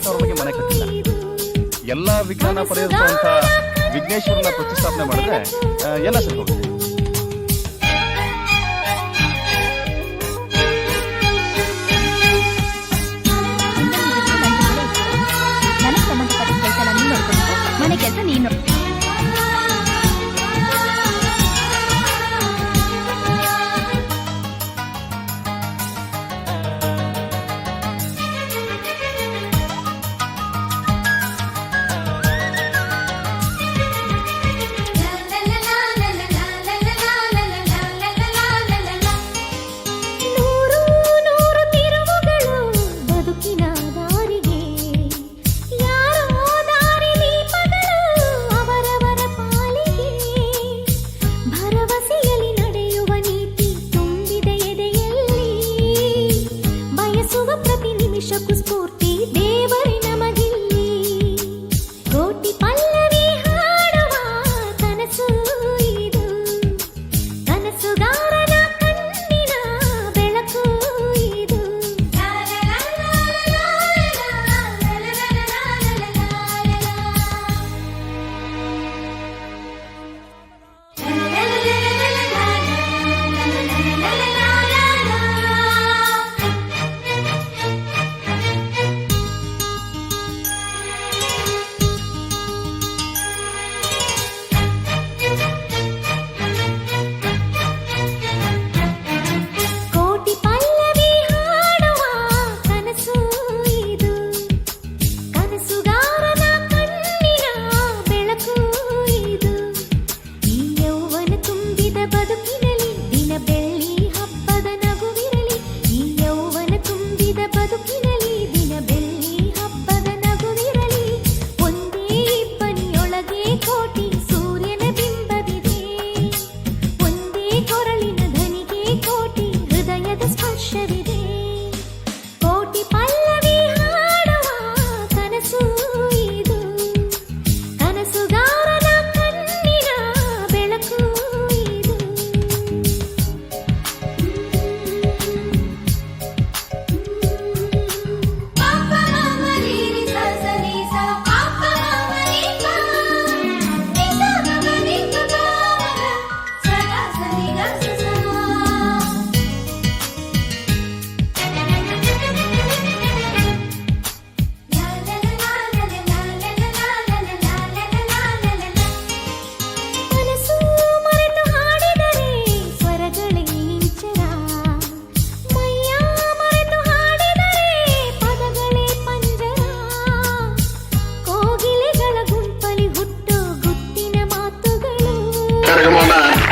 ಕೊಟ್ಟವ್ರ ಬಗ್ಗೆ ಮನೆ ಕಟ್ಟಿಲ್ಲ. ಎಲ್ಲ ವಿಜ್ಞಾನ ಪ್ರಯೋಗಿಸುವಂತಹ ವಿಘ್ನೇಶ್ವರನ ಪ್ರತಿಷ್ಠಾಪನೆ ಮಾಡಿದ್ರೆ ಎಲ್ಲ ಸಿಗ್ಬೋದು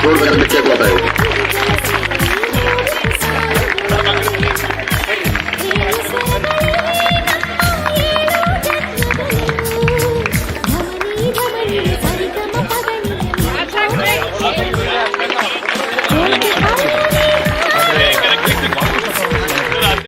छोड़ करके चेक बताए